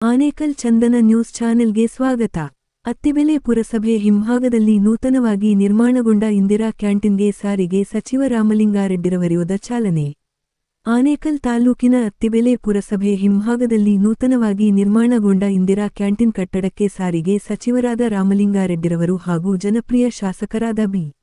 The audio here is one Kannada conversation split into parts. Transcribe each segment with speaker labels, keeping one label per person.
Speaker 1: ಆನೇಕಲ್ ಚಂದನ ನ್ಯೂಸ್ ಚಾನೆಲ್ಗೆ ಸ್ವಾಗತ. ಅತ್ತಿಬೆಲೆ ಪುರಸಭೆ ಹಿಂಭಾಗದಲ್ಲಿ ನೂತನವಾಗಿ ನಿರ್ಮಾಣಗೊಂಡ ಇಂದಿರಾ ಕ್ಯಾಂಟೀನ್ಗೆ ಸಾರಿಗೆ ಸಚಿವ ರಾಮಲಿಂಗಾರೆಡ್ಡಿರವರಿಯೋದ ಚಾಲನೆ. ಆನೇಕಲ್ ತಾಲೂಕಿನ ಅತ್ತಿಬೆಲೆ ಪುರಸಭೆ ಹಿಂಭಾಗದಲ್ಲಿ ನೂತನವಾಗಿ ನಿರ್ಮಾಣಗೊಂಡ ಇಂದಿರಾ ಕ್ಯಾಂಟೀನ್ ಕಟ್ಟಡಕ್ಕೆ ಸಾರಿಗೆ ಸಚಿವರಾದ ರಾಮಲಿಂಗಾರೆಡ್ಡಿರವರು ಹಾಗೂ ಜನಪ್ರಿಯ ಶಾಸಕರಾದ ಬಿ.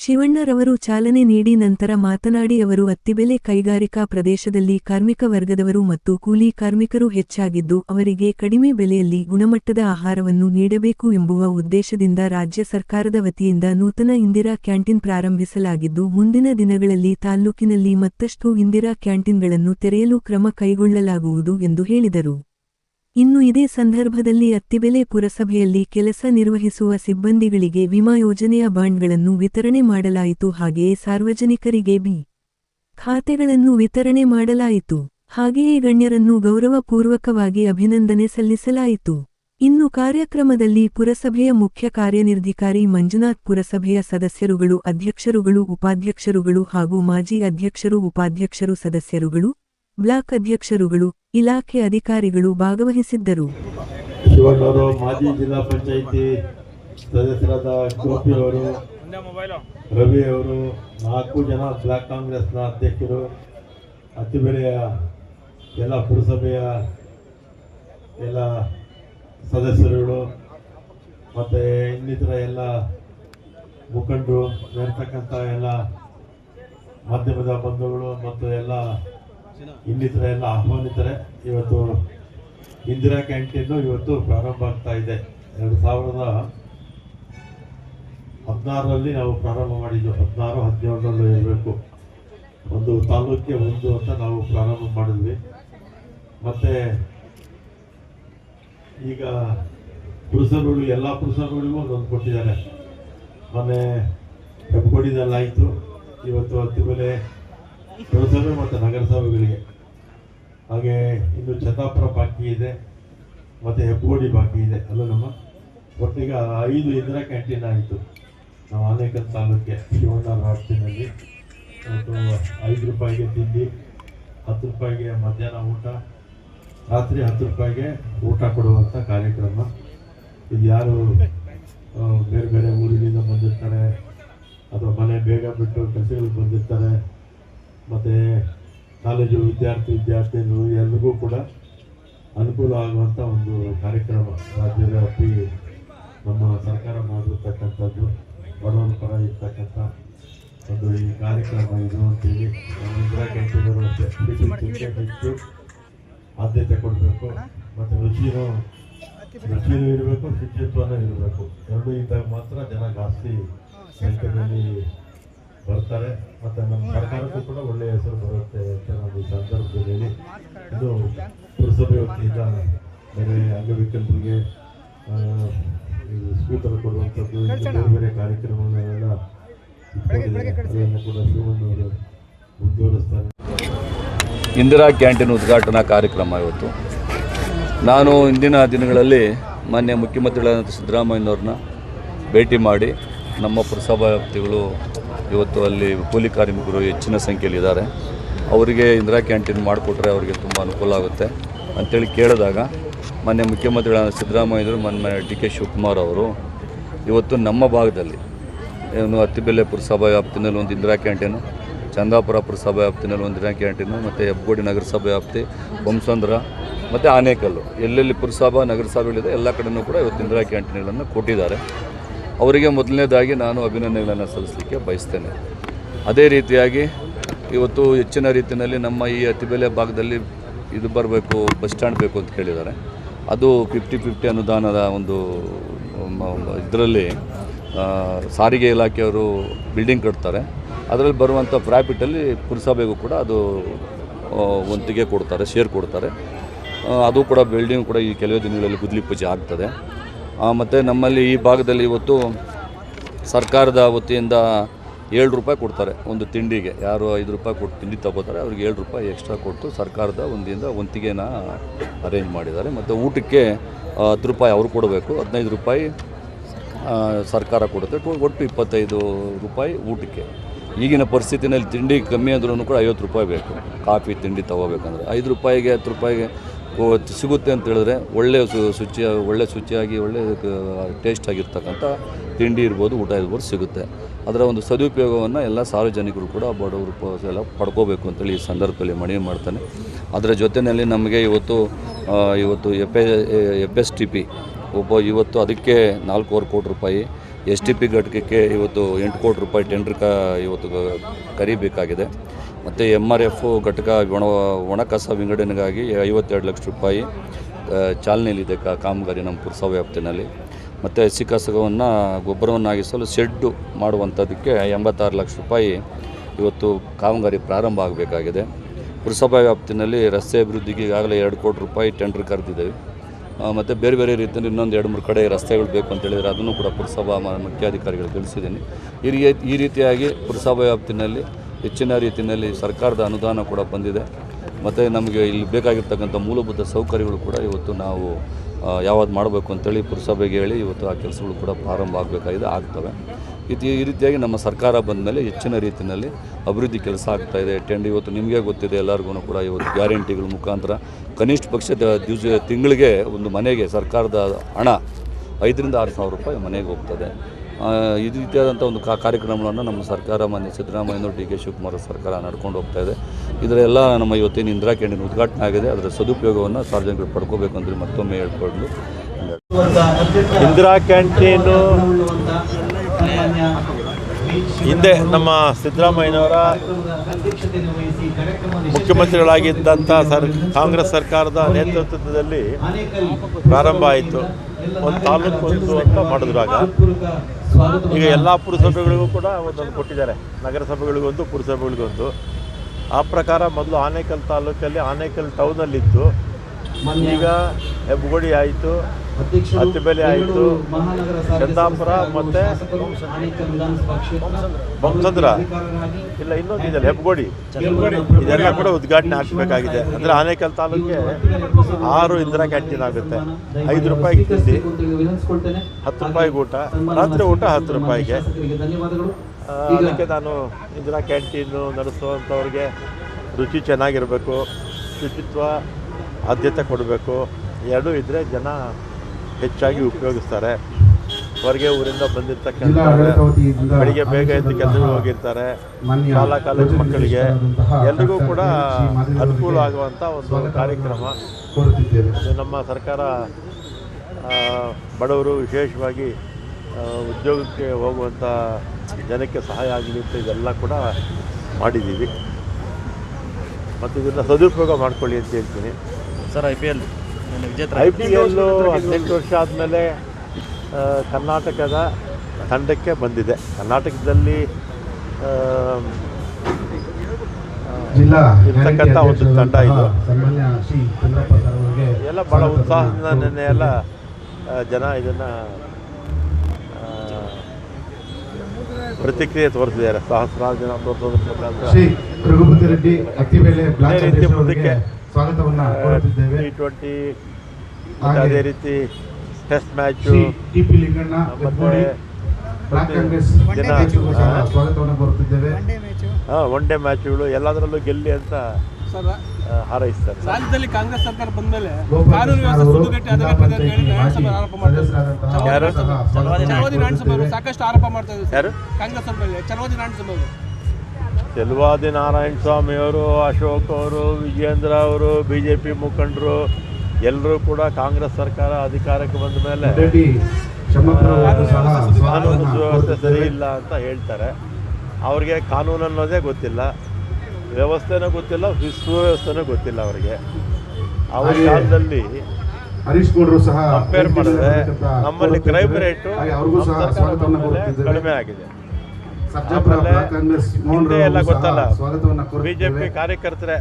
Speaker 1: ಶಿವಣ್ಣರವರು ಚಾಲನೆ ನೀಡಿ ನಂತರ ಮಾತನಾಡಿ ಅವರು ಅತ್ತಿಬೆಲೆ ಕೈಗಾರಿಕಾ ಪ್ರದೇಶದಲ್ಲಿ ಕಾರ್ಮಿಕ ವರ್ಗದವರು ಮತ್ತು ಕೂಲಿ ಕಾರ್ಮಿಕರು ಹೆಚ್ಚಾಗಿದ್ದು ಅವರಿಗೆ ಕಡಿಮೆ ಬೆಲೆಯಲ್ಲಿ ಗುಣಮಟ್ಟದ ಆಹಾರವನ್ನು ನೀಡಬೇಕು ಎಂಬುವ ಉದ್ದೇಶದಿಂದ ರಾಜ್ಯ ಸರ್ಕಾರದ ವತಿಯಿಂದ ನೂತನ ಇಂದಿರಾ ಕ್ಯಾಂಟೀನ್ ಪ್ರಾರಂಭಿಸಲಾಗಿದ್ದು ಮುಂದಿನ ದಿನಗಳಲ್ಲಿ ತಾಲ್ಲೂಕಿನಲ್ಲಿ ಮತ್ತಷ್ಟು ಇಂದಿರಾ ಕ್ಯಾಂಟೀನ್ಗಳನ್ನು ತೆರೆಯಲು ಕ್ರಮ ಕೈಗೊಳ್ಳಲಾಗುವುದು ಎಂದು ಹೇಳಿದರು. ಇನ್ನು ಇದೇ ಸಂದರ್ಭದಲ್ಲಿ ಅತ್ತಿಬೆಲೆ ಪುರಸಭೆಯಲ್ಲಿ ಕೆಲಸ ನಿರ್ವಹಿಸುವ ಸಿಬ್ಬಂದಿಗಳಿಗೆ ವಿಮಾ ಯೋಜನೆಯ ಬಾಂಡ್ಗಳನ್ನು ವಿತರಣೆ ಮಾಡಲಾಯಿತು ಹಾಗೆಯೇ ಸಾರ್ವಜನಿಕರಿಗೆ ಬಿ ಖಾತೆಗಳನ್ನು ವಿತರಣೆ ಮಾಡಲಾಯಿತು. ಹಾಗೆಯೇ ಗಣ್ಯರನ್ನು ಗೌರವಪೂರ್ವಕವಾಗಿ ಅಭಿನಂದನೆ ಸಲ್ಲಿಸಲಾಯಿತು. ಇನ್ನು ಕಾರ್ಯಕ್ರಮದಲ್ಲಿ ಪುರಸಭೆಯ ಮುಖ್ಯ ಕಾರ್ಯನಿರ್ಧಿಕಾರಿ ಮಂಜುನಾಥ್ ಪುರಸಭೆಯ ಸದಸ್ಯರುಗಳು, ಅಧ್ಯಕ್ಷರುಗಳು, ಉಪಾಧ್ಯಕ್ಷರುಗಳು ಹಾಗೂ ಮಾಜಿ ಅಧ್ಯಕ್ಷರು, ಉಪಾಧ್ಯಕ್ಷರು, ಸದಸ್ಯರುಗಳು ಬ್ಲಾಕ್ ಅಧ್ಯಕ್ಷರುಗಳು, ಇಲಾಖೆ ಅಧಿಕಾರಿಗಳು ಭಾಗವಹಿಸಿದ್ದರು.
Speaker 2: ಮಾಜಿ ಜಿಲ್ಲಾ ಪಂಚಾಯಿತಿ ಸದಸ್ಯರಾದ ಗೋಪಿ ಅವರು, ರವಿ ಅವರು, ನಾಲ್ಕು ಜನ ಬ್ಲಾಕ್ ಕಾಂಗ್ರೆಸ್ನ ಅಧ್ಯಕ್ಷರು, ಅತ್ತಿಬೆಲೆಯ ಎಲ್ಲ ಪುರಸಭೆಯ ಎಲ್ಲ ಸದಸ್ಯರುಗಳು, ಮತ್ತು ಇನ್ನಿತರ ಎಲ್ಲ ಮುಖಂಡರು, ಇರ್ತಕ್ಕಂಥ ಎಲ್ಲ ಮಾಧ್ಯಮದ ಬಂಧುಗಳು, ಮತ್ತು ಎಲ್ಲ ಇನ್ನಿತರ ಎಲ್ಲ ಆಹ್ವಾನಿತರೆ. ಇವತ್ತು ಇಂದಿರಾ ಕ್ಯಾಂಟೀನು ಇವತ್ತು ಪ್ರಾರಂಭ ಆಗ್ತಾ ಇದೆ. ಎರಡು ಸಾವಿರದ ಹದಿನಾರರಲ್ಲಿ ನಾವು ಪ್ರಾರಂಭ ಮಾಡಿದ್ವಿ ಹದಿನಾರು, ಹದಿನೇಳರಲ್ಲೂ ಇರಬೇಕು. ಒಂದು ತಾಲೂಕಿಗೆ ಒಂದು ಅಂತ ನಾವು ಪ್ರಾರಂಭ ಮಾಡಿದ್ವಿ. ಮತ್ತು ಈಗ ಪುರುಷರುಗಳು ಎಲ್ಲ ಪುರುಷರುಗಳಿಗೂ ಒಂದೊಂದು ಕೊಟ್ಟಿದ್ದಾರೆ. ಮೊನ್ನೆ ಹೆಬ್ಬಗೋಡಿನಲ್ಲಾಯಿತು. ಇವತ್ತು ಹತ್ತಿಬೆಲೆ ಪುರಸಭೆ ಮತ್ತು ನಗರಸಭೆಗಳಿಗೆ. ಹಾಗೆ ಇನ್ನು ಚತಾಪುರ ಬಾಕಿ ಇದೆ, ಮತ್ತು ಹೆಬ್ಬೋಡಿ ಬಾಕಿ ಇದೆ, ಅಲ್ಲ ನಮ್ಮ. ಒಟ್ಟಿಗೆ ಐದು ಇಂದಿರಾ ಕ್ಯಾಂಟೀನ್ ಆಯಿತು. ನಾವು ಆನೇಕಲ್ ತಾಲೂಕಿಗೆ, ಶಿವಣ್ಣ ವ್ಯಾಪ್ತಿನಲ್ಲಿ ಮತ್ತು ಐದು ರೂಪಾಯಿಗೆ ತಿಂಡಿ, ಹತ್ತು ರೂಪಾಯಿಗೆ ಮಧ್ಯಾಹ್ನ ಊಟ, ರಾತ್ರಿ ಹತ್ತು ರೂಪಾಯಿಗೆ ಊಟ ಕೊಡುವಂಥ ಕಾರ್ಯಕ್ರಮ. ಇದು ಯಾರು ಬೇರೆ ಬೇರೆ ಊರಿನಿಂದ ಬಂದಿರ್ತಾರೆ, ಅಥವಾ ಮನೆ ಬೇಗ ಬಿಟ್ಟು ಕೆಲಸಗಳಿಗೆ ಬಂದಿರ್ತಾರೆ ಮತ್ತು ಕಾಲೇಜು ವಿದ್ಯಾರ್ಥಿ ವಿದ್ಯಾರ್ಥಿನಿಯರು ಎಲ್ರಿಗೂ ಕೂಡ ಅನುಕೂಲ ಆಗುವಂಥ ಒಂದು ಕಾರ್ಯಕ್ರಮ ರಾಜ್ಯವ್ಯಾಪಿ ನಮ್ಮ ಸರ್ಕಾರ ಮಾಡಿರ್ತಕ್ಕಂಥದ್ದು ಬಡವರ ಪರ ಇರ್ತಕ್ಕಂಥ ಒಂದು ಈ ಕಾರ್ಯಕ್ರಮ ಇದು ಅಂತೇಳಿ ನಮ್ಮ ಇಂದಿರಾ ಕ್ಯಾಂಟೀನರು ಅಷ್ಟೇ ಹೆಚ್ಚು ಆದ್ಯತೆ ಕೊಡಬೇಕು. ಮತ್ತು ರುಚಿನೂ ರುಚಿನೂ ಇರಬೇಕು ಶುಚಿತ್ವನೂ ಇರಬೇಕು. ಎರಡೂ ಇದ್ದಾಗ ಮಾತ್ರ ಜನ ಜಾಸ್ತಿ ಸಂಖ್ಯೆಯಲ್ಲಿ ಬರ್ತಾರೆ. ಮತ್ತು ನಮ್ಮ ಸರ್ಕಾರಕ್ಕೂ ಕೂಡ ಒಳ್ಳೆಯ ಹೆಸರು ಬರುತ್ತೆ ಅಂತ ನಾವು ಈ ಸಂದರ್ಭದಲ್ಲಿ ಇದು ಪುರಸಭೆ ವತಿಯಿಂದ ಬೇರೆ ಅಂಗವಿಕಲರಿಗೆ ಸ್ಕೂಟರ್ ಕೊಡುವಂಥದ್ದು ಬೇರೆ ಬೇರೆ ಕಾರ್ಯಕ್ರಮಗಳನ್ನೆಲ್ಲ ಅದನ್ನು ಕೂಡ ಶಿವಣ್ಣವರು ಮುಂದುವರಿಸ್ತಾರೆ.
Speaker 3: ಇಂದಿರಾ ಕ್ಯಾಂಟೀನ್ ಉದ್ಘಾಟನಾ ಕಾರ್ಯಕ್ರಮ ಇವತ್ತು. ನಾನು ಇಂದಿನ ದಿನಗಳಲ್ಲಿ ಮಾನ್ಯ ಮುಖ್ಯಮಂತ್ರಿಗಳಾದಂಥ ಸಿದ್ದರಾಮಯ್ಯನವ್ರನ್ನ ಭೇಟಿ ಮಾಡಿ ನಮ್ಮ ಪುರಸಭಾ ವ್ಯಾಪ್ತಿಗಳು ಇವತ್ತು ಅಲ್ಲಿ ಕೂಲಿ ಕಾರ್ಮಿಕರು ಹೆಚ್ಚಿನ ಸಂಖ್ಯೆಯಲ್ಲಿ ಇದ್ದಾರೆ ಅವರಿಗೆ ಇಂದಿರಾ ಕ್ಯಾಂಟೀನ್ ಮಾಡಿಕೊಟ್ರೆ ಅವರಿಗೆ ತುಂಬ ಅನುಕೂಲ ಆಗುತ್ತೆ. ಅಂತೇಳಿ ಕೇಳಿದಾಗ ಮಾನ್ಯ ಮುಖ್ಯಮಂತ್ರಿಗಳಾದ ಸಿದ್ದರಾಮಯ್ಯರು ಮೊನ್ನೆ ಡಿ ಕೆ ಶಿವಕುಮಾರ್ ಅವರು, ಇವತ್ತು ನಮ್ಮ ಭಾಗದಲ್ಲಿ ಏನು ಅತ್ತಿಬೆಲೆ ಪುರಸಭಾ ವ್ಯಾಪ್ತಿನಲ್ಲಿ ಒಂದು ಇಂದಿರಾ ಕ್ಯಾಂಟೀನು, ಚಂದಾಪುರ ಪುರಸಭಾ ವ್ಯಾಪ್ತಿನಲ್ಲಿ ಒಂದು ಇಂದಿರಾ ಕ್ಯಾಂಟೀನು, ಮತ್ತು ಹೆಬ್ಬೋಡಿ ನಗರಸಭಾ ವ್ಯಾಪ್ತಿ, ಬೊಮ್ಸಂದ್ರ, ಮತ್ತು ಆನೇಕಲ್ಲು. ಎಲ್ಲೆಲ್ಲಿ ಪುರಸಭಾ, ನಗರಸಭೆಗಳಿದೆ, ಎಲ್ಲ ಕಡೆಯೂ ಕೂಡ ಇವತ್ತು ಇಂದಿರಾ ಕ್ಯಾಂಟೀನ್ಗಳನ್ನು ಕೊಟ್ಟಿದ್ದಾರೆ. ಅವರಿಗೆ ಮೊದಲನೇದಾಗಿ ನಾನು ಅಭಿನಂದನೆಗಳನ್ನು ಸಲ್ಲಿಸಲಿಕ್ಕೆ ಬಯಸ್ತೇನೆ. ಅದೇ ರೀತಿಯಾಗಿ ಇವತ್ತು ಹೆಚ್ಚಿನ ರೀತಿಯಲ್ಲಿ ನಮ್ಮ ಈ ಅತಿಬೆಲೆ ಭಾಗದಲ್ಲಿ ಇದು ಬರಬೇಕು, ಬಸ್ ಸ್ಟ್ಯಾಂಡ್ ಬೇಕು ಅಂತ ಕೇಳಿದ್ದಾರೆ. ಅದು ಫಿಫ್ಟಿ ಫಿಫ್ಟಿ ಅನುದಾನದ ಒಂದು ಇದರಲ್ಲಿ ಸಾರಿಗೆ ಇಲಾಖೆಯವರು ಬಿಲ್ಡಿಂಗ್ ಕಟ್ತಾರೆ. ಅದರಲ್ಲಿ ಬರುವಂಥ ಪ್ರಾಫಿಟಲ್ಲಿ ಪುರಸಭೆಗೂ ಕೂಡ ಅದು ಒಂತಿಗೆ ಕೊಡ್ತಾರೆ, ಶೇರ್ ಕೊಡ್ತಾರೆ. ಅದು ಕೂಡ ಬಿಲ್ಡಿಂಗ್ ಕೂಡ ಈ ಕೆಲವೇ ದಿನಗಳಲ್ಲಿ ಗುದ್ಲಿ ಪೂಜೆ ಆಗ್ತದೆ. ಮತ್ತು ನಮ್ಮಲ್ಲಿ ಈ ಭಾಗದಲ್ಲಿ ಇವತ್ತು ಸರ್ಕಾರದ ವತಿಯಿಂದ ಏಳು ರೂಪಾಯಿ ಕೊಡ್ತಾರೆ ಒಂದು ತಿಂಡಿಗೆ. ಯಾರು ಐದು ರೂಪಾಯಿ ಕೊಟ್ಟು ತಿಂಡಿ ತಗೋತಾರೆ, ಅವ್ರಿಗೆ ಏಳು ರೂಪಾಯಿ ಎಕ್ಸ್ಟ್ರಾ ಕೊಟ್ಟು ಸರ್ಕಾರದ ಒಂದಿಂದ ಒಂತಿಗೆನ ಅರೇಂಜ್ ಮಾಡಿದ್ದಾರೆ. ಮತ್ತು ಊಟಕ್ಕೆ ಹತ್ತು ರೂಪಾಯಿ ಅವರು ಕೊಡಬೇಕು, ಹದಿನೈದು ರೂಪಾಯಿ ಸರ್ಕಾರ ಕೊಡುತ್ತೆ. ಒಟ್ಟು ಇಪ್ಪತ್ತೈದು ರೂಪಾಯಿ ಊಟಕ್ಕೆ. ಈಗಿನ ಪರಿಸ್ಥಿತಿನಲ್ಲಿ ತಿಂಡಿ ಕಮ್ಮಿ ಅಂದ್ರೂ ಕೂಡ ಐವತ್ತು ರೂಪಾಯಿ ಬೇಕು. ಕಾಫಿ, ತಿಂಡಿ ತೊಗೋಬೇಕಂದ್ರೆ ಐದು ರೂಪಾಯಿಗೆ, ಹತ್ತು ರೂಪಾಯಿಗೆ ಸಿಗುತ್ತೆ ಅಂತ ಹೇಳಿದ್ರೆ ಒಳ್ಳೆಯ ಶುಚಿಯ ಶುಚಿ, ಒಳ್ಳೆ ಶುಚಿಯಾಗಿ, ಒಳ್ಳೆ ಟೇಸ್ಟ್ ಆಗಿರ್ತಕ್ಕಂಥ ತಿಂಡಿ ಇರ್ಬೋದು, ಊಟ ಇರ್ಬೋದು ಸಿಗುತ್ತೆ. ಅದರ ಒಂದು ಸದುಪಯೋಗವನ್ನು ಎಲ್ಲ ಸಾರ್ವಜನಿಕರು ಕೂಡ ಬಡವರು ಎಲ್ಲ ಪಡ್ಕೋಬೇಕು ಅಂತೇಳಿ ಈ ಸಂದರ್ಭದಲ್ಲಿ ಮನವಿ ಮಾಡ್ತಾನೆ. ಅದರ ಜೊತೆಯಲ್ಲಿ ನಮಗೆ ಇವತ್ತು ಇವತ್ತು F F S T P ಒಬ್ಬ ಇವತ್ತು ಅದಕ್ಕೆ ನಾಲ್ಕೂವರೆ ಕೋಟಿ ರೂಪಾಯಿ ಎಸ್ ಟಿ ಪಿ ಘಟಕಕ್ಕೆ ಇವತ್ತು ಎಂಟು ಕೋಟಿ ರೂಪಾಯಿ ಟೆಂಡರ್ ಕ, ಇವತ್ತು ಕರಿಬೇಕಾಗಿದೆ. ಮತ್ತು ಎಂ ಆರ್ ಎಫ್ ಘಟಕ ಒಣ ಒಣ ಕಸ ವಿಂಗಡಣೆಗಾಗಿ ಐವತ್ತೆರಡು ಲಕ್ಷ ರೂಪಾಯಿ ಚಾಲನೆಯಲ್ಲಿದೆ ಕಾಮಗಾರಿ ನಮ್ಮ ಪುರಸಭಾ ವ್ಯಾಪ್ತಿನಲ್ಲಿ. ಮತ್ತು ಹಸಿ ಕಸವನ್ನು ಗೊಬ್ಬರವನ್ನಾಗಿಸಲು ಶೆಡ್ಡು ಮಾಡುವಂಥದ್ದಕ್ಕೆ ಎಂಬತ್ತಾರು ಲಕ್ಷ ರೂಪಾಯಿ ಇವತ್ತು ಕಾಮಗಾರಿ ಪ್ರಾರಂಭ ಆಗಬೇಕಾಗಿದೆ. ಪುರಸಭಾ ವ್ಯಾಪ್ತಿನಲ್ಲಿ ರಸ್ತೆ ಅಭಿವೃದ್ಧಿಗೆ ಈಗಾಗಲೇ ಎರಡು ಕೋಟಿ ರೂಪಾಯಿ ಟೆಂಡರ್ ಕರೆದಿದ್ದೇವೆ ಮತ್ತು ಬೇರೆ ಬೇರೆ ರೀತಿಯಲ್ಲಿ ಇನ್ನೊಂದು ಎರಡು ಮೂರು ಕಡೆ ರಸ್ತೆಗಳು ಬೇಕು ಅಂತ ಹೇಳಿದರೆ ಅದನ್ನು ಕೂಡ ಪುರಸಭಾ ಮುಖ್ಯಾಧಿಕಾರಿಗಳು ತಿಳಿಸಿದ್ದೀನಿ. ಈ ರೀ ಈ ರೀತಿಯಾಗಿ ಪುರಸಭಾ ವ್ಯಾಪ್ತಿನಲ್ಲಿ ಹೆಚ್ಚಿನ ರೀತಿಯಲ್ಲಿ ಸರ್ಕಾರದ ಅನುದಾನ ಕೂಡ ಬಂದಿದೆ. ಮತ್ತು ನಮಗೆ ಇಲ್ಲಿ ಬೇಕಾಗಿರ್ತಕ್ಕಂಥ ಮೂಲಭೂತ ಸೌಕರ್ಯಗಳು ಕೂಡ ಇವತ್ತು ನಾವು ಯಾವ್ದು ಮಾಡಬೇಕು ಅಂತೇಳಿ ಪುರಸಭೆಗೆ ಹೇಳಿ ಇವತ್ತು ಆ ಕೆಲಸಗಳು ಕೂಡ ಪ್ರಾರಂಭ ಆಗಬೇಕಾಗಿದೆ, ಆಗ್ತವೆ. ಇದು ಈ ರೀತಿಯಾಗಿ ನಮ್ಮ ಸರ್ಕಾರ ಬಂದ ಮೇಲೆ ಹೆಚ್ಚಿನ ರೀತಿಯಲ್ಲಿ ಅಭಿವೃದ್ಧಿ ಕೆಲಸ ಆಗ್ತಾ ಇದೆ. ಟೆಂಡ್ ಇವತ್ತು ನಿಮಗೆ ಗೊತ್ತಿದೆ ಎಲ್ಲರಿಗೂ ಕೂಡ ಇವತ್ತು ಗ್ಯಾರಂಟಿಗಳ ಮುಖಾಂತರ ಕನಿಷ್ಠ ಪಕ್ಷ ದಿವಸ, ತಿಂಗಳಿಗೆ ಒಂದು ಮನೆಗೆ ಸರ್ಕಾರದ ಹಣ ಐದರಿಂದ ಆರು ಸಾವಿರ ರೂಪಾಯಿ ಮನೆಗೆ ಹೋಗ್ತದೆ. ಈ ರೀತಿಯಾದಂಥ ಒಂದು ಕಾ ಕಾರ್ಯಕ್ರಮಗಳನ್ನು ನಮ್ಮ ಸರ್ಕಾರ ಮಾನ್ಯ ಸಿದ್ದರಾಮಯ್ಯನವರು ಡಿ ಕೆ ಶಿವಕುಮಾರ್ ಸರ್ಕಾರ ನಡ್ಕೊಂಡು ಹೋಗ್ತಾ ಇದೆ. ಇದರೆಲ್ಲ ನಮ್ಮ ಇವತ್ತಿನ ಇಂದಿರಾ ಕ್ಯಾಂಟೀನ್ ಉದ್ಘಾಟನೆ ಆಗಿದೆ. ಅದರ ಸದುಪಯೋಗವನ್ನು ಸಾರ್ವಜನಿಕರು ಪಡ್ಕೋಬೇಕು ಅಂತ ಮತ್ತೊಮ್ಮೆ ಹೇಳ್ಕೊಂಡು
Speaker 2: ಇಂದಿರಾ ಕ್ಯಾಂಟೀನು ಹಿಂದೆ ನಮ್ಮ ಸಿದ್ದರಾಮಯ್ಯನವರ ಮುಖ್ಯಮಂತ್ರಿಗಳಾಗಿದ್ದಂಥ ಸರ್ ಕಾಂಗ್ರೆಸ್ ಸರ್ಕಾರದ ನೇತೃತ್ವದಲ್ಲಿ ಪ್ರಾರಂಭ ಆಯಿತು. ಒಂದು ತಾಲೂಕು ಒಂದು ಅಂತ ಮಾಡಿದ್ರು ಆಗ. ಈಗ ಎಲ್ಲ ಪುರಸಭೆಗಳಿಗೂ ಕೂಡ ಒಂದೊಂದು ಕೊಟ್ಟಿದ್ದಾರೆ. ನಗರಸಭೆಗಳಿಗೊಂದು ಪುರಸಭೆಗಳಿಗೊಂದು ಆ ಪ್ರಕಾರ ಮೊದಲು ಆನೇಕಲ್ ತಾಲೂಕಲ್ಲಿ ಆನೇಕಲ್ ಟೌನಲ್ಲಿತ್ತು ಈಗ ಹೆಬ್ಬಗೋಡಿ ಆಯಿತು. ಹತ್ತಿಬೆಲೆ ಆಯಿತು. ಚಂದಾಪುರ ಮತ್ತು ಬೊಮ್ಮಸಂದ್ರ ಇಲ್ಲ ಇನ್ನೊಂದು ಇದೆಯಲ್ಲ ಹೆಬ್ಬಗೋಡಿ ಇದೆಲ್ಲ ಕೂಡ ಉದ್ಘಾಟನೆ ಹಾಕಬೇಕಾಗಿದೆ. ಅಂದರೆ ಆನೇಕಲ್ ತಾಲೂಕಿಗೆ ಆರು ಇಂದಿರಾ ಕ್ಯಾಂಟೀನ್ ಆಗುತ್ತೆ. ಐದು ರೂಪಾಯಿಗೆ ತಿಂಡಿ ಹತ್ತು ರೂಪಾಯಿಗೆ ಊಟ. ರಾತ್ರಿ ಊಟ ಹತ್ತು ರೂಪಾಯಿಗೆ. ಅದಕ್ಕೆ ನಾನು ಇಂದಿರಾ ಕ್ಯಾಂಟೀನು ನಡೆಸುವಂಥವ್ರಿಗೆ ರುಚಿ ಚೆನ್ನಾಗಿರಬೇಕು ಶುಚಿತ್ವ ಆದ್ಯತೆ ಕೊಡಬೇಕು. ಎರಡೂ ಇದ್ದರೆ ಜನ ಹೆಚ್ಚಾಗಿ ಉಪಯೋಗಿಸ್ತಾರೆ. ಹೊರಗೆ ಊರಿಂದ ಬಂದಿರ್ತಕ್ಕಂಥ ಬೆಳಿಗ್ಗೆ ಬೇಗ ಎದ್ದು ಕೆಲಸಗಳು ಹೋಗಿರ್ತಾರೆ. ಶಾಲಾ ಕಾಲೇಜು ಮಕ್ಕಳಿಗೆ ಎಲ್ರಿಗೂ ಕೂಡ ಅನುಕೂಲ ಆಗುವಂಥ ಒಂದು ಕಾರ್ಯಕ್ರಮ. ನಮ್ಮ ಸರ್ಕಾರ ಬಡವರು ವಿಶೇಷವಾಗಿ ಉದ್ಯೋಗಕ್ಕೆ ಹೋಗುವಂಥ ಜನಕ್ಕೆ ಸಹಾಯ ಆಗಲಿ ಅಂತ ಇದೆಲ್ಲ ಕೂಡ ಮಾಡಿದ್ದೀವಿ. ಮತ್ತು ಇದನ್ನು ಸದುಪಯೋಗ ಮಾಡ್ಕೊಳ್ಳಿ ಅಂತ ಹೇಳ್ತೀನಿ.
Speaker 4: Sir I P L
Speaker 2: I P L ಹದಿನೆಂಟು ವರ್ಷ ಆದಮೇಲೆ ಕರ್ನಾಟಕದ ತಂಡಕ್ಕೆ ಬಂದಿದೆ. ಕರ್ನಾಟಕದಲ್ಲಿ
Speaker 5: ಜಿಲ್ಲಾ
Speaker 2: ಇರ್ತಕ್ಕಂಥ ಒಂದು ತಂಡ ಇದು. ಎಲ್ಲ ಭಾಳ ಉತ್ಸಾಹದಿಂದ ನೆನ್ನೆ ಎಲ್ಲ ಜನ ಇದನ್ನು ಪ್ರತಿಕ್ರಿಯೆ ತೋರಿಸಿದ್ದಾರೆ. ಸಹಸ್ರಾರು ಜನ
Speaker 5: ಶ್ರೀ ರಘುಪತಿ ರೆಡ್ಡಿ
Speaker 2: ಮುಂದಕ್ಕೆ
Speaker 5: ಸ್ವಾಗತವನ್ನ ಕೋರುತ್ತಿದ್ದೇವೆ.
Speaker 2: ಟಿ ಟ್ವೆಂಟಿ ಅದೇ ರೀತಿ test match
Speaker 5: T P Linganna
Speaker 2: ಮತ್ತೆ
Speaker 5: ಬ್ಲಾಕ್ ಕಾಂಗ್ರೆಸ್
Speaker 2: ಜನ
Speaker 5: ಅಧ್ಯಕ್ಷರಿಗೂ ಸಹ ಸ್ವಾಗತವನ್ನು ಕೋರುತ್ತಿದ್ದೇವೆ.
Speaker 2: ಒನ್ ಡೇ ಮ್ಯಾಚ್ಗಳು ಎಲ್ಲದರಲ್ಲೂ ಗೆಲ್ಲಿ ಅಂತ ಹಾರೈಸ್ತಾರೆ.
Speaker 6: ರಾಜ್ಯದಲ್ಲಿ ಕಾಂಗ್ರೆಸ್ ಸರ್ಕಾರ ಬಂದ
Speaker 5: ಮೇಲೆ
Speaker 6: ಕಾನೂನು ವ್ಯವಸ್ಥೆ ಸುದ್ದಿಗಟ್ಟಿ ಹೇಳಿ
Speaker 5: ಪಂಚಾಯತಿ
Speaker 6: ಆರೋಪ ಮಾಡ್ತಾರೆ.
Speaker 2: ಯಾರು?
Speaker 6: ಚಲವಾದಿ ಅವರು ಸಾಕಷ್ಟು ಆರೋಪ ಮಾಡ್ತಾ ಇದ್ದಾರೆ.
Speaker 2: ಯಾರು?
Speaker 6: ಕಾಂಗ್ರೆಸ್ ಅವ್ರ ಮೇಲೆ. ಚಲವಾದಿ ನ್ಯಾಯಸಭೆ ಅವರು
Speaker 2: ಚೆಲುವಾದಿ ನಾರಾಯಣ ಸ್ವಾಮಿ ಅವರು ಅಶೋಕ್ ಅವರು ವಿಜೇಂದ್ರ ಅವರು ಬಿ ಜೆ ಪಿ ಮುಖಂಡರು ಎಲ್ಲರೂ ಕೂಡ ಕಾಂಗ್ರೆಸ್ ಸರ್ಕಾರ ಅಧಿಕಾರಕ್ಕೆ ಬಂದ ಮೇಲೆ
Speaker 5: ರೆಡ್ಡಿ ಶಮಂತ್ರ ಅವರು ಸಹ
Speaker 2: ಕಾನೂನು ಸುವ್ಯವಸ್ಥೆ ಸರಿ ಇಲ್ಲ ಅಂತ ಹೇಳ್ತಾರೆ. ಅವ್ರಿಗೆ ಕಾನೂನು ಅನ್ನೋದೇ ಗೊತ್ತಿಲ್ಲ. ವ್ಯವಸ್ಥೆನೂ ಗೊತ್ತಿಲ್ಲ ವಿಶ್ವ ಸುವ್ಯವಸ್ಥೆನೂ ಗೊತ್ತಿಲ್ಲ ಅವರಿಗೆ. ಅವರ ಕಾಲದಲ್ಲಿ
Speaker 5: ಹರೀಶ್ ಗೌಡರು ಸಹ
Speaker 2: ಕಂಪೇರ್ ಮಾಡಿದ್ರೆ ನಮ್ಮಲ್ಲಿ ಕ್ರೈಮ್ ರೇಟು
Speaker 5: ಅವ್ರಿಗೂ ಸಹ ಸ್ವಾಗತವನ್ನು
Speaker 2: ಕಡಿಮೆ ಆಗಿದೆ. ಎಲ್ಲ ಗೊತ್ತಲ್ಲ
Speaker 5: ಸ್ವಾಗತವನ್ನು
Speaker 2: ಬಿ ಜೆ ಪಿ
Speaker 5: ಕೋರುತ್ತಿದ್ದೇವೆ
Speaker 2: ಕಾರ್ಯಕರ್ತರೆ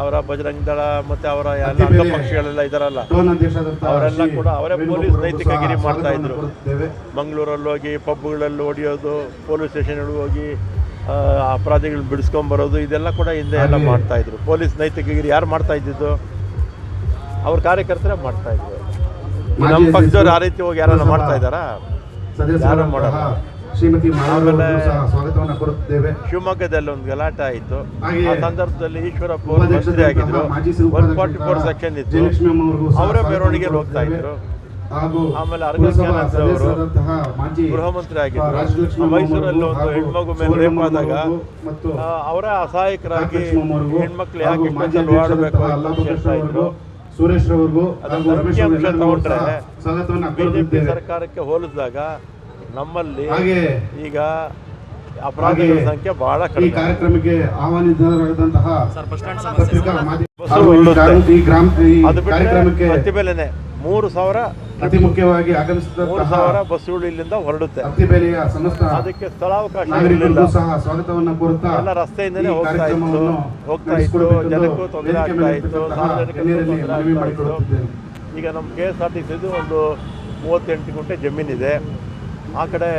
Speaker 2: ಅವರ ಬಜರಂಗ ದಳ ಮತ್ತೆ ಅವರ ಎಲ್ಲ ಅಂಗಪಕ್ಷಗಳೆಲ್ಲ ಇದಾರಲ್ಲ ಅವರೆಲ್ಲ ಕೂಡ ಅವರೇ ಪೊಲೀಸ್
Speaker 5: ನೈತಿಕ
Speaker 2: ನೈತಿಕಗಿರಿ ಮಾಡ್ತಾ ಇದ್ರು. ಮಂಗಳೂರಲ್ಲಿ ಹೋಗಿ ಪಬ್ಗಳಲ್ಲಿ ಹೊಡಿಯೋದು ಪೊಲೀಸ್ ಸ್ಟೇಷನ್ಗಳಿಗೆ ಹೋಗಿ ಅಪರಾಧಿಗಳು ಬಿಡಿಸ್ಕೊಂಬರೋದು ಇದೆಲ್ಲ ಕೂಡ ಹಿಂದೆ ಎಲ್ಲ ಮಾಡ್ತಾ ಇದ್ರು. ಪೊಲೀಸ್ ನೈತಿಕಗಿರಿ ಯಾರು ಮಾಡ್ತಾ ಇದ್ದಿದ್ದು? ಅವ್ರ ಕಾರ್ಯಕರ್ತರೇ ಮಾಡ್ತಾ ಇದ್ರು. ನಮ್ಮ ಪಕ್ಷದವ್ರು ಆ ರೀತಿ ಹೋಗಿ ಯಾರನ್ನ ಮಾಡ್ತಾ ಇದ್ದಾರಾ?
Speaker 5: ಯಾರು
Speaker 2: ಮಾಡಲ್ಲ.
Speaker 5: ಕೋರುತ್ತಿದ್ದೇವೆ.
Speaker 2: ಶಿವಮೊಗ್ಗದಲ್ಲಿ ಒಂದು ಗಲಾಟೆ ಆಯಿತು. ಆ ಸಂದರ್ಭದಲ್ಲಿ ಈಶ್ವರಪ್ಪ ಅವರು ಮಂತ್ರಿ ಆಗಿದ್ರು ಒನ್ ಫಾರ್ಟಿ ಫೋರ್ ಸೆಕ್ಷನ್ ಇತ್ತು. ಅವರೇ ಮೆರವಣಿಗೆಯಲ್ಲಿ ಹೋಗ್ತಾ. ಇದ್ರು.
Speaker 5: ಹಾಗೂ
Speaker 2: ಆಮೇಲೆ
Speaker 5: ಸದಸ್ಯರಾದಂತಹ ಮಾಜಿ
Speaker 2: ಗೃಹ ಮಂತ್ರಿ ಆಗಿದ್ರು ಮೈಸೂರಲ್ಲಿ ಒಂದು ಹೆಣ್ಮಗು ಮೇಲೆ ರೇಪ್ ಆದಾಗ
Speaker 5: ಮತ್ತು
Speaker 2: ಅವರೇ ಅಸಹಾಯಕರಾಗಿ ಹೆಣ್ಮಕ್ಳು ಯಾಕೆ
Speaker 5: ಮಾಡಬೇಕು
Speaker 2: ಇಷ್ಟೊಂದು ಅಂತ
Speaker 5: ಅಲ್ಲಾಪಕೃಷ್ಣ
Speaker 2: ಕೇಳ್ತಾ ಇದ್ರು.
Speaker 5: ಸುರೇಶ್ ರವರಿಗೂ
Speaker 2: ಅದನ್ನ
Speaker 5: ಹಾಗೂ ರಮೇಶ್
Speaker 2: ತಗೊಂಡ್ರೆ
Speaker 5: ಸ್ವಾಗತವನ್ನು
Speaker 2: ಬಿಜೆಪಿ ಸರ್ಕಾರಕ್ಕೆ ಹೋಲಿಸಿದಾಗ ನಮ್ಮಲ್ಲಿ ಈಗ ಅಪರಾಧಿಗಳ ಸಂಖ್ಯೆ ಬಹಳ
Speaker 5: ಈ
Speaker 2: ಕಡಿಮೆ.
Speaker 5: ಕಾರ್ಯಕ್ರಮಕ್ಕೆ ಆಹ್ವಾನಿತರಾದಂತಹ
Speaker 7: ಸರ್ ಬಸ್ ಸ್ಟ್ಯಾಂಡ್
Speaker 5: ಪತ್ರಿಕಾ ಮಾಧ್ಯಮ ಈ ಗ್ರಾಮ ಈ
Speaker 2: ಅದು ಬಿಟ್ಟರೆ
Speaker 5: ಕಾರ್ಯಕ್ರಮಕ್ಕೆ
Speaker 2: ಅತಿ ಬೆಲೆನೆ ಮೂರು ಸಾವಿರ
Speaker 5: ಅತಿ ಮುಖ್ಯವಾಗಿ
Speaker 2: ಮೂರು
Speaker 5: ಆಗಮಿಸಿದಂತಹ
Speaker 2: ಸಾವಿರ ಬಸ್ಸುಗಳು ಇಲ್ಲಿಂದ ಹೊರಡುತ್ತೆ.
Speaker 5: ಅತಿ ಬೆಲೆಯ ಸಮಸ್ತ
Speaker 2: ಅದಕ್ಕೆ ಸ್ಥಳಾವಕಾಶ
Speaker 5: ನಾಗರಿಕರಿಗೂ ಸಹ ಸ್ವಾಗತವನ್ನ ಕೋರುತ್ತಾ
Speaker 2: ಎಲ್ಲ
Speaker 5: ರಸ್ತೆಯಿಂದಲೇ
Speaker 2: ಹೋಗ್ತಾ ಇತ್ತು. ಹೋಗ್ತಾ ಇತ್ತು. ಜನಕ್ಕೂ ತೊಂದರೆ ಆಗ್ತಾ ಇತ್ತು.
Speaker 5: ಮನವಿ ಮಾಡಿಕೊಳ್ಳುತ್ತಿದ್ದೇನೆ
Speaker 2: ಈಗ ನಮ್ಮ ಕೆ ಎಸ್ ಆರ್ ಟಿ ಸಿದು ಒಂದು ಮೂವತ್ತೆಂಟು ಗುಂಟೆ ಜಮೀನಿದೆ. ಆ ಕಡೆ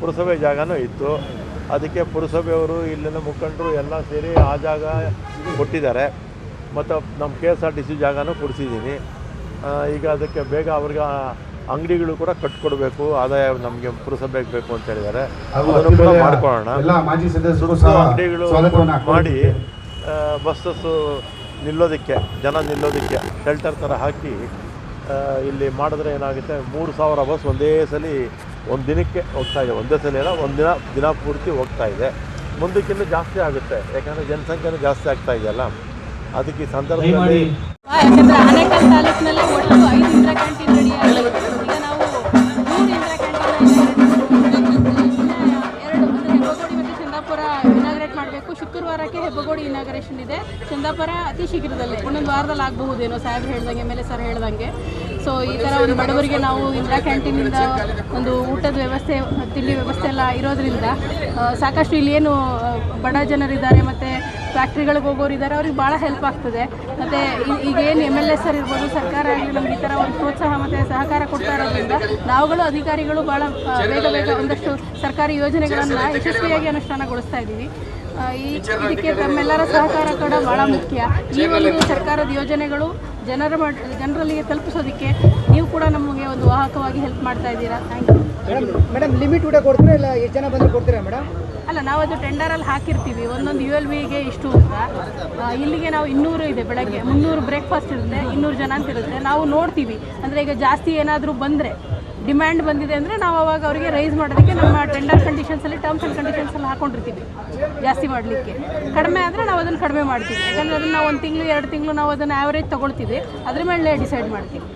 Speaker 2: ಪುರಸಭೆ ಜಾಗನೂ ಇತ್ತು. ಅದಕ್ಕೆ ಪುರಸಭೆಯವರು ಇಲ್ಲಿನ ಮುಖಂಡರು ಎಲ್ಲ ಸೇರಿ ಆ ಜಾಗ ಕೊಟ್ಟಿದ್ದಾರೆ. ಮತ್ತು ನಮ್ಮ K S R T C ಜಾಗನೂ ಕೊಡಿಸಿದ್ದೀನಿ. ಈಗ ಅದಕ್ಕೆ ಬೇಗ ಅವ್ರಿಗೆ ಅಂಗಡಿಗಳು ಕೂಡ ಕಟ್ಕೊಡ್ಬೇಕು ಆದಾಯ ನಮಗೆ ಪುರಸಭೆಗೆ ಬೇಕು ಅಂತ ಹೇಳಿದ್ದಾರೆ. ಮಾಡ್ಕೊಳ್ಳೋಣ. ಅಂಗಡಿಗಳು ಮಾಡಿ. ಬಸ್ಸಸ್ಸು ನಿಲ್ಲೋದಕ್ಕೆ ಜನ ನಿಲ್ಲೋದಕ್ಕೆ ಶೆಲ್ಟರ್ ಥರ ಹಾಕಿ ಇಲ್ಲಿ ಮಾಡಿದ್ರೆ ಏನಾಗುತ್ತೆ ಮೂರು ಸಾವಿರ ಬಸ್ ಒಂದೇ ಸಲ ಒಂದು ದಿನಕ್ಕೆ ಹೋಗ್ತಾ ಇದೆ. ಒಂದೇ ಸಲ ಏನೋ ಒಂದು ದಿನ ದಿನ ಪೂರ್ತಿ ಹೋಗ್ತಾ ಇದೆ. ಮುಂದಕ್ಕಿಂತ ಜಾಸ್ತಿ ಆಗುತ್ತೆ. ಯಾಕಂದರೆ ಜನಸಂಖ್ಯೆನೂ ಜಾಸ್ತಿ ಆಗ್ತಾ ಇದೆಯಲ್ಲ ಅದಕ್ಕೆ ಈ ಸಂದರ್ಭದಲ್ಲಿ
Speaker 8: ಯಾಕಂದ್ರೆ ಆನೇಕಲ್ ತಾಲೂಕಿನಲ್ಲಿ ಒಟ್ಟು ಐದು ಇಂದಿರಾ ಕ್ಯಾಂಟೀನ್ ರೆಡಿ ಆಗಿದೆ. ಈಗ ನಾವು ಮೂರು ಇಂದಿರಾ ಕ್ಯಾಂಟೀನ್ ಎರಡು ಅಂದರೆ ಹೆಬ್ಬಗೋಡಿ ಮತ್ತು ಚಂದಾಪುರ ಇನಾಗ್ರೇಟ್ ಮಾಡಬೇಕು. ಶುಕ್ರವಾರಕ್ಕೆ ಹೆಬ್ಬಗೋಡಿ ಇನಾಗ್ರೇಷನ್ ಇದೆ. ಚಂದಾಪುರ ಅತಿ ಶೀಘ್ರದಲ್ಲೇ ಒಂದೊಂದು ವಾರದಲ್ಲಿ ಆಗಬಹುದೇನೋ ಸಾಹೇಬ್ ಹೇಳ್ದಂಗೆ ಮೇಲೆ ಸರ್ ಹೇಳ್ದಂಗೆ. ಸೊ ಈ ಥರ ಒಂದು ಬಡವರಿಗೆ ನಾವು ಇಂದಿರಾ ಕ್ಯಾಂಟೀನಿಂದ ಒಂದು ಊಟದ ವ್ಯವಸ್ಥೆ ತಿಂಡಿ ವ್ಯವಸ್ಥೆ ಎಲ್ಲ ಇರೋದರಿಂದ ಸಾಕಷ್ಟು ಇಲ್ಲಿ ಏನು ಬಡ ಜನರಿದ್ದಾರೆ ಮತ್ತು ಫ್ಯಾಕ್ಟ್ರಿಗಳಿಗೆ ಹೋಗೋರು ಇದ್ದಾರೆ, ಅವ್ರಿಗೆ ಭಾಳ ಹೆಲ್ಪ್ ಆಗ್ತದೆ. ಮತ್ತು ಈಗೇನು ಎಂ ಎಲ್ ಎಸ್ ಸರ್ ಇರ್ಬೋದು, ಸರ್ಕಾರ ಆಗಲಿ ನಮ್ಗೆ ಈ ಥರ ಒಂದು ಪ್ರೋತ್ಸಾಹ ಮತ್ತು ಸಹಕಾರ ಕೊಡ್ತಾ ಇರೋದ್ರಿಂದ ನಾವುಗಳು ಅಧಿಕಾರಿಗಳು ಭಾಳ ಬೇಗ ಬೇಗ ಒಂದಷ್ಟು ಸರ್ಕಾರಿ ಯೋಜನೆಗಳನ್ನು ಯಶಸ್ವಿಯಾಗಿ ಅನುಷ್ಠಾನಗೊಳಿಸ್ತಾ ಇದ್ದೀವಿ. ಈ ಇದಕ್ಕೆ ತಮ್ಮೆಲ್ಲರ ಸಹಕಾರ ಕೂಡ ಭಾಳ ಮುಖ್ಯ. ಈ ಒಂದು ಸರ್ಕಾರದ ಯೋಜನೆಗಳು ಜನರ ಜನರಲ್ಲಿಗೆ ತಲುಪಿಸೋದಕ್ಕೆ ನೀವು ಕೂಡ ನಮಗೆ ಒಂದು ವಾಹಕವಾಗಿ ಹೆಲ್ಪ್ ಮಾಡ್ತಾ ಇದ್ದೀರಾ. ಥ್ಯಾಂಕ್ ಯು
Speaker 9: ಮೇಡಮ್ ಲಿಮಿಟ್ ಕೂಡ ಕೊಡ್ತೀರಾ ಇಲ್ಲ ಎಷ್ಟು ಜನ ಬಂದು ಕೊಡ್ತೀರಾ ಮೇಡಮ್
Speaker 8: ಅಲ್ಲ, ನಾವು ಅದು ಟೆಂಡರಲ್ಲಿ ಹಾಕಿರ್ತೀವಿ. ಒಂದೊಂದು ಯು ಎಲ್ ವಿಗೆ ಇಷ್ಟು ಅಂತ. ಇಲ್ಲಿಗೆ ನಾವು ಇನ್ನೂರು ಇದೆ ಬೆಳಗ್ಗೆ. ಮುನ್ನೂರು ಬ್ರೇಕ್ಫಾಸ್ಟ್ ಇರುತ್ತೆ, ಇನ್ನೂರು ಜನ ಅಂತ ಇರುತ್ತೆ. ನಾವು ನೋಡ್ತೀವಿ. ಅಂದರೆ ಈಗ ಜಾಸ್ತಿ ಏನಾದರೂ ಬಂದರೆ ಡಿಮ್ಯಾಂಡ್ ಬಂದಿದೆ ಅಂದರೆ ನಾವು ಅವಾಗ ಅವರಿಗೆ ರೈಸ್ ಮಾಡೋದಕ್ಕೆ ನಮ್ಮ ಟೆಂಡರ್ ಕಂಡೀಷನ್ಸಲ್ಲಿ ಟರ್ಮ್ಸ್ ಆ್ಯಂಡ್ ಕಂಡೀಷನ್ಸಲ್ಲಿ ಹಾಕೊಂಡಿರ್ತೀವಿ. ಜಾಸ್ತಿ ಮಾಡಲಿಕ್ಕೆ. ಕಡಿಮೆ ಆದರೆ ನಾವು ಅದನ್ನು ಕಡಿಮೆ ಮಾಡ್ತೀವಿ. ಯಾಕಂದರೆ ಅದನ್ನು ನಾವು ಒಂದು ತಿಂಗಳು, ಎರಡು ತಿಂಗಳು ನಾವು ಅದನ್ನು ಆ್ಯಾವ್ರೇಜ್ ತೊಗೊಳ್ತೀವಿ. ಅದ್ರ ಮೇಲೆ ಡಿಸೈಡ್ ಮಾಡ್ತೀವಿ.